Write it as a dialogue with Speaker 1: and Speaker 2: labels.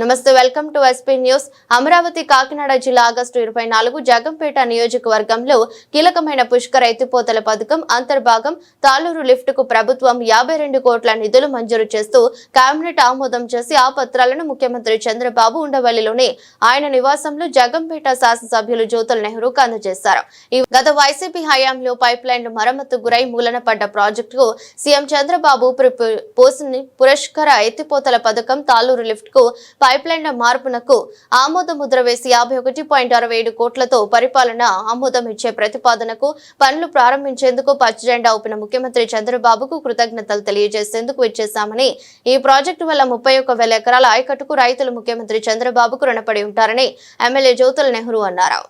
Speaker 1: నమస్తే welcome to SP news. Amaravati Kakinada జిల్లా August ఇరవై నాలుగు జగంపేట నియోజకవర్గంలో కీలకమైన పుష్కర ఎత్తిపోతల పథకం అంతర్భాగం తాలూరు లిఫ్ట్కు ప్రభుత్వం యాభై రెండు కోట్ల నిధులు మంజూరు చేస్తూ కేబినెట్ ఆమోదం చేసి ఆ పత్రాలను ముఖ్యమంత్రి చంద్రబాబు ఉండవల్లిలోని ఆయన నివాసంలో జగంపేట శాసనసభ్యులు జ్యోతుల నెహ్రూకు అందజేశారు. గత వైసీపీ హయాంలో పైప్ లైన్లు మరమ్మతు గురై మూలన పడ్డ ప్రాజెక్టుకు సీఎం చంద్రబాబు పోసిన పురస్కర ఎత్తిపోతల పథకం తాలూరు లిఫ్ట్కు పైప్లైన్ల మార్పునకు ఆమోద ముద్ర వేసి యాభై ఒకటి పాయింట్ అరవై ఏడు కోట్లతో పరిపాలన ఆమోదం ఇచ్చే ప్రతిపాదనకు పనులు ప్రారంభించేందుకు పచ్చజెండా ఊపిన ముఖ్యమంత్రి చంద్రబాబుకు కృతజ్ఞతలు తెలియజేసేందుకు ఇచ్చేశామని ఈ ప్రాజెక్టు వల్ల ముప్పై ఒక్క వేల ఎకరాల ఆయకట్టుకు రైతులు ముఖ్యమంత్రి చంద్రబాబుకు రుణపడి ఉంటారని ఎమ్మెల్యే జ్యోతుల నెహ్రూ అన్నారు.